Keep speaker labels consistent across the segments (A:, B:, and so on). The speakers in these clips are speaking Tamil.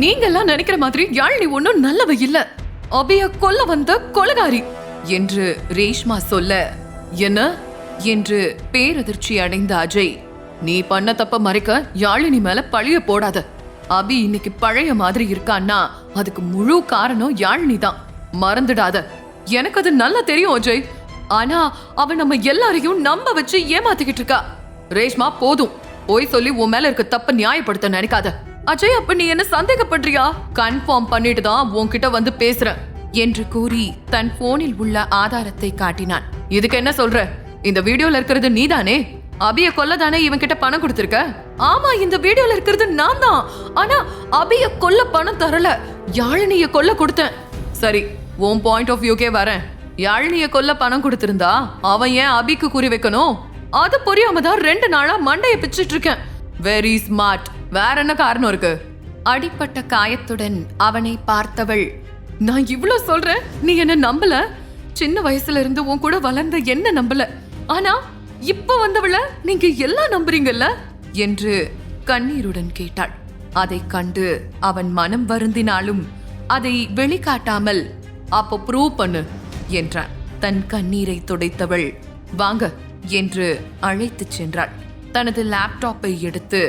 A: நீங்கெல்லாம் நினைக்கிற மாதிரி யாழினி ஒன்றும் நல்லவ இல்ல. அபிய கொல்ல வந்த கொலகாரி என்று ரேஷ்மா சொல்ல என்ன? என்று பேரதிர்ச்சி அடைந்த அஜய் நீ பண்ண தப்ப மறைக்க யாழினி மேல பழிய போடாத. அபி இன்னைக்கு பழைய மாதிரி இருக்கான்னா அதுக்கு முழு காரணம் யாழினி தான். மறந்துடாத. எனக்கு அது நல்லா தெரியும் அஜய். ஆனா அவ நம்ம எல்லாரையும் நம்ப வச்சு ஏமாத்திக்கிட்டு இருக்கா. ரேஷ்மா போதும். போய் சொல்லி உன் மேல இருக்க தப்ப நியாயப்படுத்த நினைக்காத. அஜய் அப்ப நீ என்ன சந்தேகப்படுறியா? கன்ஃபார்ம் பண்ணிட்டு தான் உன்கிட்ட வந்து பேசுறேன் என்று கூறி தன் போனில் உள்ள ஆதாரத்தை காட்டினான். இதுக்கு என்ன சொல்ற? இந்த வீடியோல இருக்கிறது நீதானே? அபிய கொல்ல தானே இவன் கிட்ட பணம் கொடுத்திருக்க? ஆமா இந்த வீடியோல இருக்கிறது நான் தான் ஆனா அபிய கொல்ல பணம் தரல. யாழினிய கொல்ல கொடுத்தேன். சரி உன் பாயிண்ட் ஆஃப் வியூக்கே வரேன். யாழினிய கொல்ல பணம் கொடுத்திருந்தா அவன் ஏன் அபிக்கு குறி வைக்கணும்? அது புரியாம தான் ரெண்டு நாளா மண்டையை பிச்சுட்டு இருக்கேன். வெரி ஸ்மார்ட் வேற என்ன காரணம் இருக்கு? அடிப்பட்ட காயத்துடன் அவனை பார்த்தவள். நான் இவ்ளோ சொல்றேன் நீ என்ன நம்பல? சின்ன வயசுல இருந்து உன் கூட வளர்ந்த என்ன நம்பல? ஆனா இப்ப வந்தவள நீங்க எல்லாம் நம்புறீங்கல்ல? என்று கண்ணீருடன் கேட்டாள். அதைக் கண்டு அவன் மனம் வருந்தினாலும் அதை வெளிக்காட்டாமல் அப்போ ப்ரூவ் பண்ணு என்றான். தன் கண்ணீரை துடைத்தவள் வாங்க என்று அழைத்துச் சென்றாள். தனது லேப்டாப்பை எடுத்து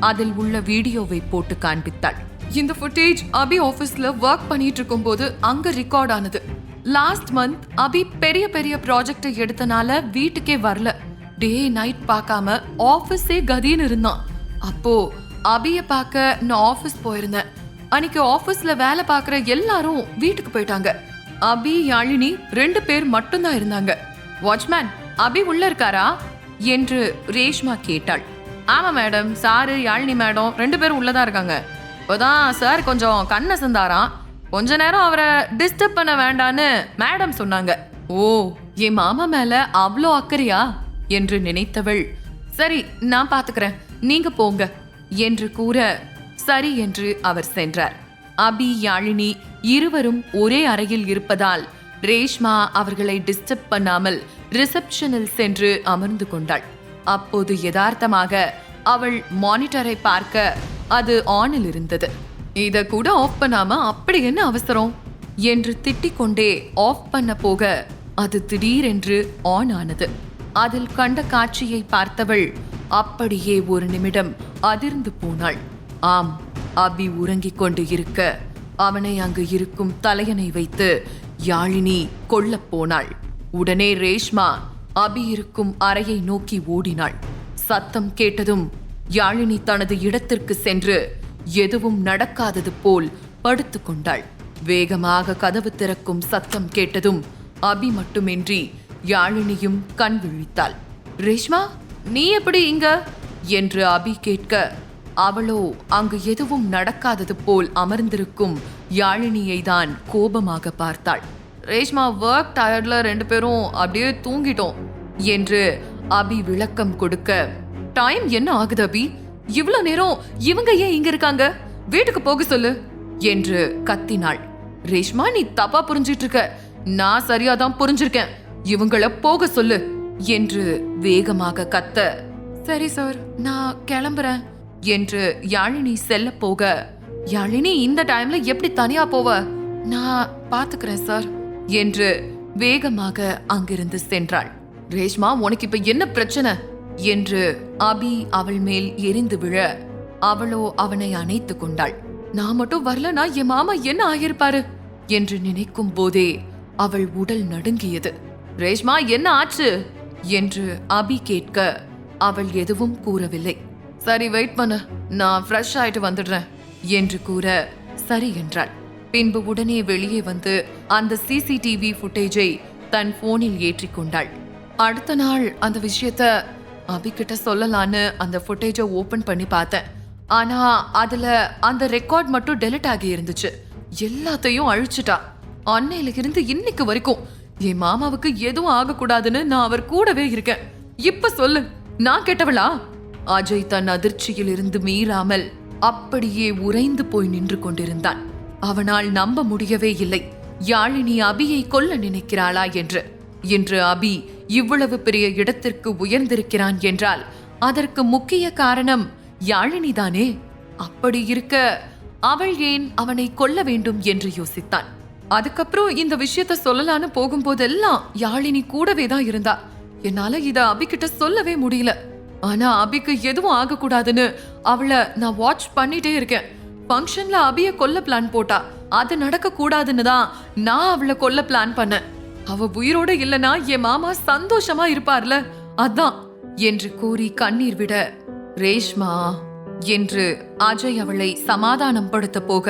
A: அதில் உள்ள வீடியோவை போட்டு காண்பித்தாள். இந்த ஃபுட்டேஜ் அபி ஆஃபீஸ்ல ஒர்க் பண்ணிட்டு இருக்கும்போது அங்க ரெக்கார்ட் ஆனது. லாஸ்ட் மந்த் அபி பெரிய பெரிய ப்ராஜெக்டை எடுத்தனால வீட்டுக்கே வரல. டே நைட் பார்க்காம ஆஃபீஸே கதின்னு இருந்தான். அப்போ அபிய பார்க்க நான் ஆஃபீஸ் போயிருந்தேன். அன்னைக்கு ஆஃபீஸ்ல வேலை பார்க்குற எல்லாரும் வீட்டுக்கு போயிட்டாங்க. அபி யாழினி ரெண்டு பேர் மட்டும்தான் இருந்தாங்க. வாட்ச்மேன் அபி உள்ள இருக்காரா? என்று ரேஷ்மா கேட்டாள். ஆமாம் மேடம் சாரு யாழினி மேடம் ரெண்டு பேரும் உள்ளதா இருக்காங்க. இப்போதான் சார் கொஞ்சம் கண்ணை சந்தாராம் கொஞ்ச நேரம் அவரை டிஸ்டர்ப் பண்ண வேண்டான்னு மேடம் சொன்னாங்க. ஓ என் மாமா மேல அவ்வளோ அக்கறையா? என்று நினைத்தவள் சரி நான் பாத்துக்கிறேன். நீங்க போங்க என்று கூற சரி என்று அவர் சென்றார். அபி யாழினி இருவரும் ஒரே அறையில் இருப்பதால் ரேஷ்மா அவர்களை டிஸ்டர்ப் பண்ணாமல் ரிசப்ஷனில் சென்று அமர்ந்து கொண்டாள். அப்போது யதார்த்தமாக அவள் மானிட்டரை பார்க்க அது ஆனில் இருந்தது. இதை கூட ஆஃப் பண்ணாம அப்படி என்ன அவசரம்? என்று திட்டிக் கொண்டே ஆஃப் பண்ண போக அது திடீரென்று ஆன் ஆனது. அதில் கண்ட காட்சியை பார்த்தவள் அப்படியே ஒரு நிமிடம் அதிர்ந்து போனாள். ஆம் அபி உறங்கிக் கொண்டு இருக்க அவனை அங்கு இருக்கும் தலையனை வைத்து யாழினி கொல்லப் போனாள். உடனே ரேஷ்மா அபி இருக்கும் அறையை நோக்கி ஓடினாள். சத்தம் கேட்டதும் யாழினி தனது இடத்திற்கு சென்று எதுவும் நடக்காதது போல் படுத்துக்கொண்டாள் வேகமாக கதவு திறக்கும் சத்தம் கேட்டதும் அபி மட்டுமின்றி யாழினியும் கண் விழித்தாள். ரேஷ்மா நீ எப்படி இங்க? என்று அபி கேட்க அவளோ அங்கு எதுவும் நடக்காதது போல் அமர்ந்திருக்கும் யாழினியை தான் கோபமாக பார்த்தாள். ரேஷ்மா ஒர்க் டயர்ட்ல ரெண்டு பேரும் அப்படியே தூங்கிட்டோம் என்று அபி விளக்கம் கொடுக்க டைம் என்ன ஆகுது அபி? இவ்வளவு நேரம் இவங்க ஏன் இங்க இருக்காங்க? வீட்டுக்கு போக சொல்லு என்று கத்தினாள். ரேஷ்மா நீ தப்பா புரிஞ்சிட்டு இருக்க. நான் சரியா தான் புரிஞ்சிருக்கேன். இவங்கள போக சொல்லு என்று வேகமாக கத்த. சரி சார் நான் கிளம்புறேன் என்று யாழினி செல்ல போக. யாழினி இந்த டைம்ல எப்படி தனியா போவ? நான் பாத்துக்கிறேன் சார் என்று வேகமாக அங்கிருந்து சென்றாள். ரேஷ்மா உனக்கு இப்ப என்ன பிரச்சனை? என்று அபி அவள் மேல் எரிந்து விழ அவளோ அவனை அணைத்து கொண்டாள். நான் மட்டும் வரலனா என் மாமா என்ன ஆகியிருப்பாரு? என்று நினைக்கும் போதே அவள் உடல் நடுங்கியது. ரேஷ்மா என்ன ஆச்சு? என்று அபி கேட்க அவள் எதுவும் கூறவில்லை. சரி வெயிட் பண்ண. நான் ஃப்ரெஷ் ஆயிட்டு வந்துடுறேன் என்று கூற சரி என்றாள். பின்பு உடனே வெளியே வந்து அந்த சிசிடிவி ஃபுட்டேஜை தன் போனில் ஏற்றிக்கொண்டாள் அடுத்த நாள் அந்த விஷயத்த அபிகிட்ட சொல்லலான்னு அந்த ஃபுட்டேஜை ஓப்பன் பண்ணி பார்த்தேன். ஆனால் அதில் அந்த ரெக்கார்ட் மட்டும் டெலிட் ஆகி இருந்துச்சு. எல்லாத்தையும் அழிச்சிட்டா. அன்னையில இருந்து இன்னைக்கு வரைக்கும் என் மாமாவுக்கு எதுவும் ஆகக்கூடாதுன்னு நான் அவர் கூடவே இருக்கேன். இப்ப சொல்லு நான் கெட்டவளா? அஜய் தன் அதிர்ச்சியில் இருந்து மீறாமல் அப்படியே உறைந்து போய் நின்று கொண்டிருந்தான். அவனால் நம்ப முடியவே இல்லை. யாழினி அபியை கொல்ல நினைக்கிறாளா என்று. இன்று அபி இவ்வளவு பெரிய இடத்திற்கு உயர்ந்திருக்கிறான் என்றால் அதற்கு முக்கிய காரணம் யாழினிதானே? அப்படி இருக்க அவள் ஏன் அவனை கொல்ல வேண்டும் என்று யோசித்தான். அதுக்கப்புறம் இந்த விஷயத்த சொல்லலான்னு போகும்போதெல்லாம் யாழினி கூடவே தான் இருந்தா. என்னால இத அபிகிட்ட சொல்லவே முடியல. ஆனா அபிக்கு எதுவும் ஆகக்கூடாதுன்னு அவளை நான் வாட்ச் பண்ணிட்டே இருக்கேன். ஃபங்க்ஷன்ல அபிய கொல்ல பிளான் போட்டா. அது நடக்க கூடாதுன்னு தான் நான் அவளை கொல்ல பிளான் பண்ணேன். அவ உயிரோட இல்லனா என் மாமா சந்தோஷமா இருப்பார்ல? அதான் என்று கூறி கண்ணீர் விட ரேஷ்மா என்று அஜய் அவளை சமாதானம் படுத்த போக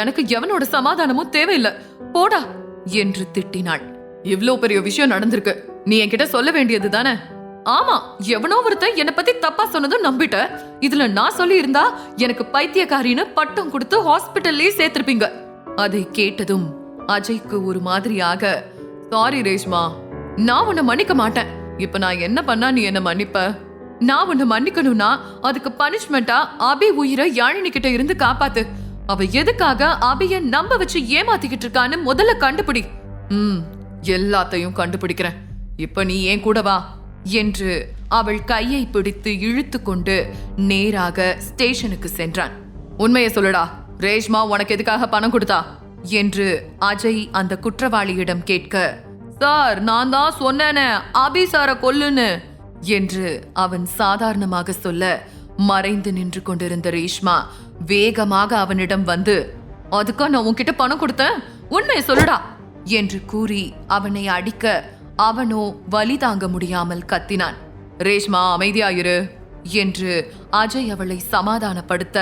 A: எனக்கு எவனோட சமாதானமும் தேவையில்லை போடா என்று திட்டினாள். இவ்ளோ பெரிய விஷயம் நடந்திருக்கு நீ என்கிட்ட சொல்ல வேண்டியது தானே? ஆமா எவனோ ஒருத்தன் என்னை பத்தி தப்பா சொன்னதும் நம்பிட்ட. இதுல நான் சொல்லி இருந்தா எனக்கு பைத்தியக்காரின்னு பட்டம் கொடுத்து ஹாஸ்பிட்டல்லே சேர்த்திருப்பீங்க அதை கேட்டதும் அஜய்க்கு ஒரு மாதிரியாக சாரி ரேஷ்மா நான் உன்னை மன்னிக்க மாட்டேன். இப்ப நான் என்ன பண்ணா நீ என்ன மன்னிப்ப? நான் உன்னை மன்னிக்கணும்னா அதுக்கு பனிஷ்மெண்டா அபி உயிரை யாழினி கிட்ட இருந்து காப்பாத்து. அவ எதுக்காக அபிய நம்ப வச்சு ஏமாத்திக்கிட்டு இருக்கான்னு முதல்ல கண்டுபிடி. ம் எல்லாத்தையும் கண்டுபிடிக்கிறேன். இப்ப நீ ஏன் கூட வா என்று அவள் கையை பிடித்து இழுத்து கொண்டு நேராக ஸ்டேஷனுக்கு சென்றான். உண்மையை சொல்லுடா. ரேஷ்மா உனக்கு எதுக்காக பணம் கொடுத்தா? என்று அஜய் அந்த குற்றவாளியிடம் கேட்க சார் நான் தான் சொன்னேனே அபி சார கொல்லுன்னு என்று அவன் சாதாரணமாக சொல்ல மறைந்து நின்று கொண்டிருந்த ரேஷ்மா வேகமாக அவனிடம் வந்து அதுக்கா நான் உன்கிட்ட பணம் கொடுத்தேன் உண்மையை சொல்லுடா என்று கூறி அவனை அடிக்க அவனோ வலி தாங்க முடியாமல் கத்தினான். ரேஷ்மா அமைதியாயிரு என்று அஜய் அவளை சமாதானப்படுத்த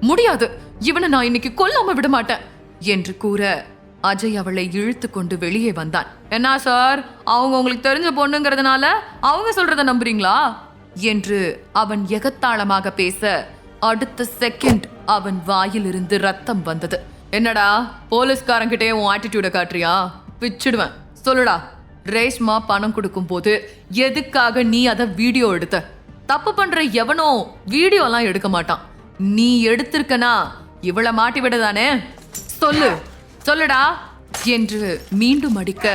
A: முடியாது இவனை நான் இன்னைக்கு கொல்லாம விட மாட்டேன். என்று கூற அஜய் அவளை இழுத்து கொண்டு வெளியே வந்தான். என்ன சார்? அவங்க உங்களுக்கு தெரிஞ்ச பொண்ணுங்கிறதுனால அவங்க சொல்றத நம்புறீங்களா? என்று அவன் எகத்தாளமாக பேச அடுத்த செகண்ட் அவன் வாயிலிருந்து ரத்தம் வந்தது. என்னடா போலீஸ்காரங்கிட்டே உன் ஆட்டிடியூட காட்டுறியா? பிச்சிடுவேன். சொல்லுடா. ரேஷ்மா பணம் கொடுக்கும்போது எதுக்காக நீ அதை வீடியோ எடுத்த? தப்பு பண்ற எவனோ வீடியோலாம் எடுக்க மாட்டான். நீ எடுத்திருக்கனா? இவளை மாட்டி விடதானே? சொல்லு. சொல்லுடா. என்று மீண்டும் அடிக்க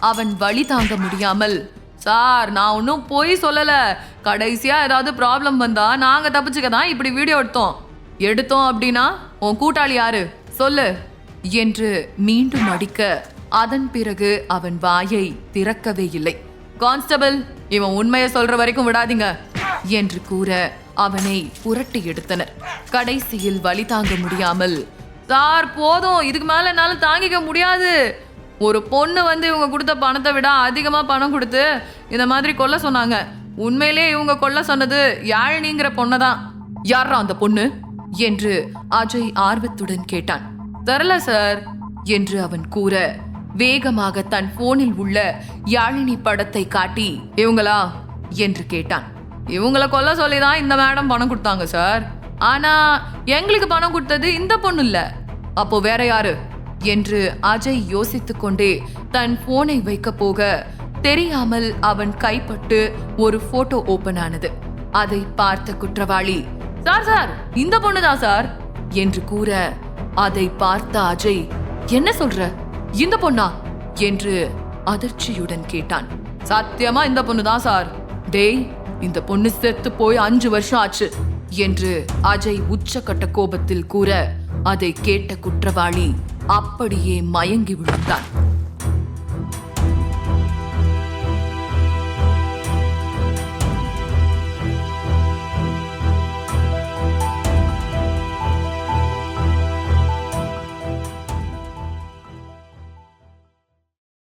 A: அவன் வழி தாங்க முடியாமல் சார் நான் ஒன்றும் போய் சொல்லல. கடைசியா ஏதாவது ப்ராப்ளம் வந்தா நாங்க தப்பிச்சுக்க தான் இப்படி வீடியோ எடுத்தோம். எடுத்தோம் அப்படின்னா உன் கூட்டாளி யாரு? சொல்லு. என்று மீண்டும் அடிக்க அதன் பிறகு அவன் வாயை திறக்கவே இல்லை. கான்ஸ்டபிள் இவன் உண்மையை சொல்ற வரைக்கும் விடாதீங்க என்று கூற அவனை புரட்டி எடுத்தனர். கடைசியில் வழி தாங்க முடியாமல் சார் போதும். இதுக்கு மேலே என்னால் தாங்கிக்க முடியாது. ஒரு பொண்ணு வந்து இவங்க கொடுத்த பணத்தை விட அதிகமாக பணம் கொடுத்து இந்த மாதிரி கொல்ல சொன்னாங்க. உண்மையிலே இவங்க கொல்ல சொன்னது யாழினிங்கிற பொண்ணை தான் யாரா அந்த பொண்ணு? என்று அஜய் ஆர்வத்துடன் கேட்டான். தரல சார் என்று அவன் கூற. வேகமாக தன் போனில் உள்ள யாழினி படத்தை காட்டி இவங்களா? என்று கேட்டான். இவங்கள கொல்ல சொல்லி தான் இந்த மேடம் பணம் கொடுத்தாங்க சார். ஆனா எங்களுக்கு பணம் கொடுத்தது இந்த பொண்ணு இல்லை. அப்போ வேற யாரு? என்று அஜய் யோசித்துக்கொண்டே தன் போனை வைக்க போக தெரியாமல் அவன் கைப்பட்டு ஒரு போட்டோ ஓபன் ஆனது. அதை பார்த்த குற்றவாளி சார் சார் இந்த பொண்ணுதான் சார் என்று கூற அதை பார்த்த அஜய் என்ன சொல்ற? இந்த பொண்ணா? என்று அதிர்ச்சியுடன் கேட்டான். சத்தியமா இந்த பொண்ணு தான் சார். டேய் இந்த பொண்ணு செத்து போய் அஞ்சு வருஷம் ஆச்சு என்று அஜய் உச்சக்கட்ட கோபத்தில் கூற அதை கேட்ட குற்றவாளி அப்படியே மயங்கி விழுந்தான்.